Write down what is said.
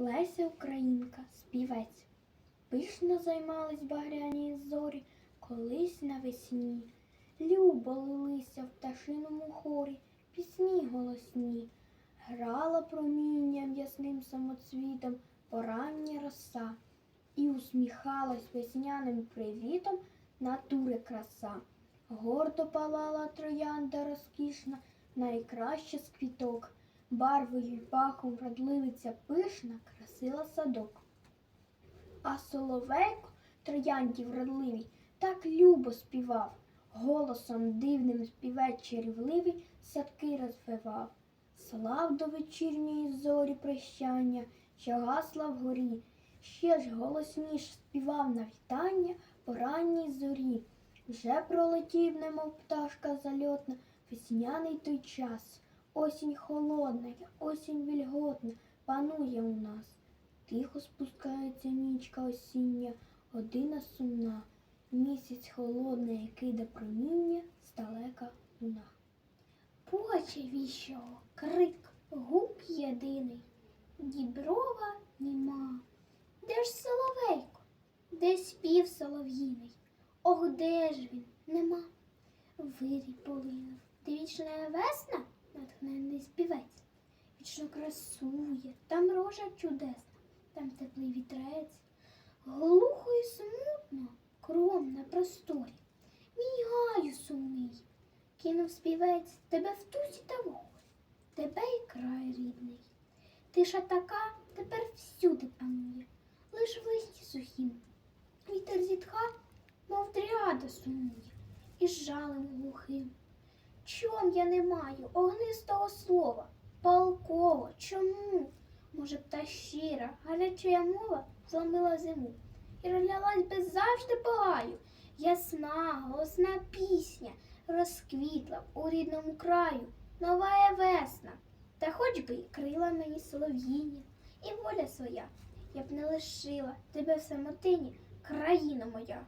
Леся Українка, співець. Пишно займались багряні зорі, колись навесні. Любо лилися в пташиному хорі, пісні голосні. Грала промінням ясним самоцвітом порання роса, і усміхалась весняним привітом натури краса. Гордо палала троянда розкішна, найкраща з квіток. Барвою й пахом вродливиця пишна красила садок. А соловейко троянді вродливій так любо співав, голосом дивним співець рівливий садки розвивав. Слав до вечірньої зорі прощання, що гасла вгорі, ще ж голосніш співав на вітання по ранній зорі. Вже пролетів, немов пташка зальотна, весняний той час. Осінь холодна, осінь вільготна панує у нас. Тихо спускається нічка осіння, година сумна. Місяць холодний, який до проміння здалека луна. Плаче віщого, крик, гук єдиний, діброва німа. Де ж соловейко? Де спів солов'їний? Ох, де ж він? Нема. Вирій полинув, де вічна весна, натхненний співець. Вічно красує, там рожа чудесна, там теплий вітрець. Глухо і смутно, кром на просторі. Мій гаю сумний, кинув співець тебе в тузі та в горі, тебе і край рідний. Тиша така тепер всюди панує, лиш в листі сухім. Вітер зітха, мов дріада сумує, і жалем глухим. Чом я не маю огнистого слова, палкого, чому? Може б та щира, гаряча мова зламила зиму і розлялась беззавжди по гаю. Ясна, голосна пісня розквітла у рідному краю, нова весна. Та хоч би крила мені солов'їні, і воля своя, я б не лишила тебе в самотині, країна моя.